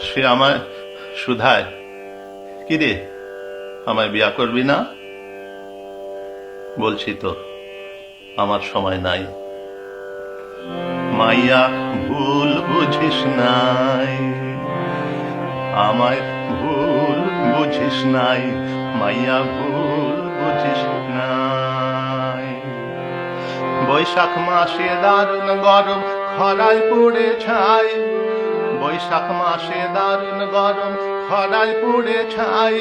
সে আমায় সুধায় কি রে আমায় বিয়া করবি না? বলছি তো, আমার সময় নাই। মাইয়া, ভুল বুঝিস নাই। আমায় ভুল বুঝিস নাই। মাইয়া, ভুল বুঝিস নাই। বৈশাখ মাসে দারুণ গরম, খরায় পড়ে ছাই। বৈশাখ মাসে দারুণ গরম, খরায় পড়ে ছাই।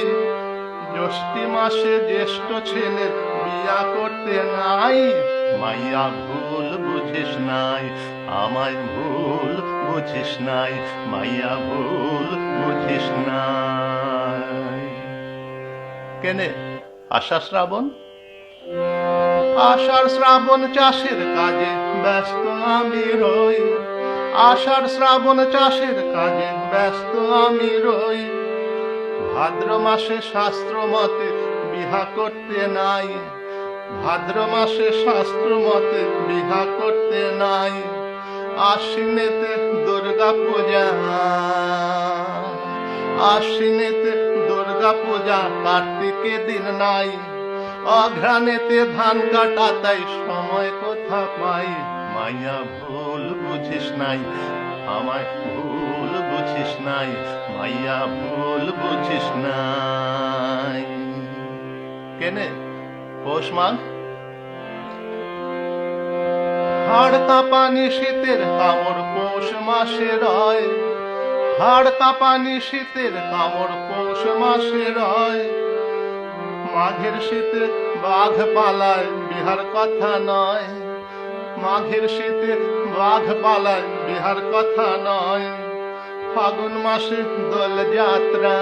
জ্যৈষ্ঠী মাসে জ্যেষ্ঠ ছেলের বিয়া করতে নাই। মাইয়া, ভুল বুঝিস নাই, আমায় ভুল বুঝিস নাই, মাইয়া, ভুল বুঝিস নাই। কেনে? আশা শ্রাবণ? আষাঢ় শ্রাবণ চাষের কাজে ব্যস্ত আমি রই। আষাঢ় শ্রাবণ চাষের কাজে ব্যস্ত আমি রই। ভাদ্র মাসে শাস্ত্র মতে বিহা করতে নাই। ভাদ্র মাসে শাস্ত্র মতে বিহা করতে নাই। আশ্বিনেতে দুর্গা পূজা, আশ্বিনেতে দুর্গা পূজা কার্তিকে দিন নাই। অঘ্রাণেতে ধান কাটা তাই সময় কোথা পাই? মাইয়া ভুল বুঝিস নাই, আমায় ভুল বুঝিস নাই, মাইয়া ভুল বুঝিস নাই। কেনে? পৌষ মাঘ হাড় কাঁপানি শীতের কামড় পৌষ মাসে রয়। হাড় কাঁপানি শীতের কামড় পৌষ মাসে রয়। মাঘের শীতে বাঘ পালায়, বিহার কথা নয়। মাঘের শীতে বাঘ পালায়, বিহার কথা নয়। ফাগুন মাসে দোল যাত্রা।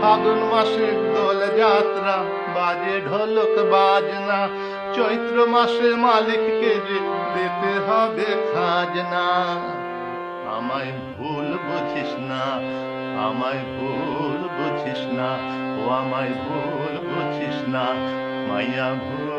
ফাগুন মাসে দোল যাত্রা, বাজে ঢোলক বাজনা। চৈত্র মাসে মালিককে দিতে হবে খাজনা। আমায় ভুল বুঝিস না, আমায় ভুল বুঝিস না, ও আমায় ভুল বুঝিস না, মাইয়া ভুল